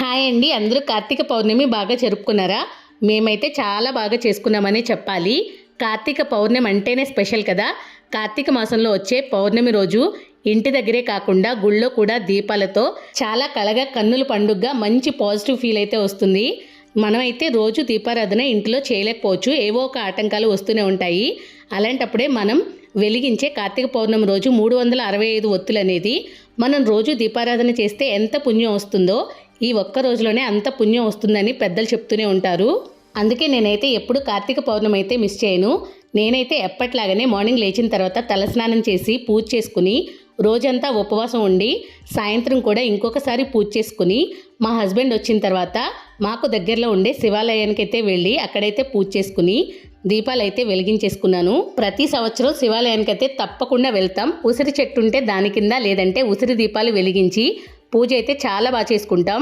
Hi అండి. అందరూ కార్తీక పౌర్ణమి బాగా జరుపుకున్నారా? మేమైతే చాలా బాగా చేసుకున్నామనే చెప్పాలి. కార్తీక పౌర్ణమి అంటేనే స్పెషల్ కదా? కార్తీక మాసంలో వచ్చే పౌర్ణమి రోజు ఇంటి దగ్గరే కాకుండా గుళ్ళో కూడా దీపాలతో చాలా కళగా కన్నుల పండుగగా మంచి పాజిటివ్ ఫీల్ అయితే వస్తుంది. మనమైతే రోజు దీపారాధన ఇంట్లో చేయలేకపోవచ్చు. ఏవో ఒక ఆటంకాలు వస్తూనే ఉంటాయి. అలాంటప్పుడే మనం వెలిగించే కార్తీక పౌర్ణమి రోజు మూడు వందల అరవై ఐదు ఒత్తులు అనేది మనం రోజు దీపారాధన చేస్తే ఎంత పుణ్యం వస్తుందో ఈ ఒక్క రోజులోనే అంత పుణ్యం వస్తుందని పెద్దలు చెప్తూనే ఉంటారు. అందుకే నేనైతే ఎప్పుడు కార్తీక పౌర్ణమి అయితే మిస్ చేయను. నేనైతే ఎప్పట్లాగానే మార్నింగ్ లేచిన తర్వాత తలస్నానం చేసి పూజ చేసుకుని రోజంతా ఉపవాసం ఉండి సాయంత్రం కూడా ఇంకొకసారి పూజ చేసుకుని మా హస్బెండ్ వచ్చిన తర్వాత మాకు దగ్గరలో ఉండే శివాలయానికి అయితే వెళ్ళి అక్కడైతే పూజ చేసుకుని దీపాలు అయితే వెలిగించేసుకున్నాను. ప్రతి సంవత్సరం శివాలయానికి అయితే తప్పకుండా వెళ్తాం. ఉసిరి చెట్టు ఉంటే దాని కింద లేదంటే ఉసిరి దీపాలు వెలిగించి పూజ అయితే చాలా బాగా చేసుకుంటాం.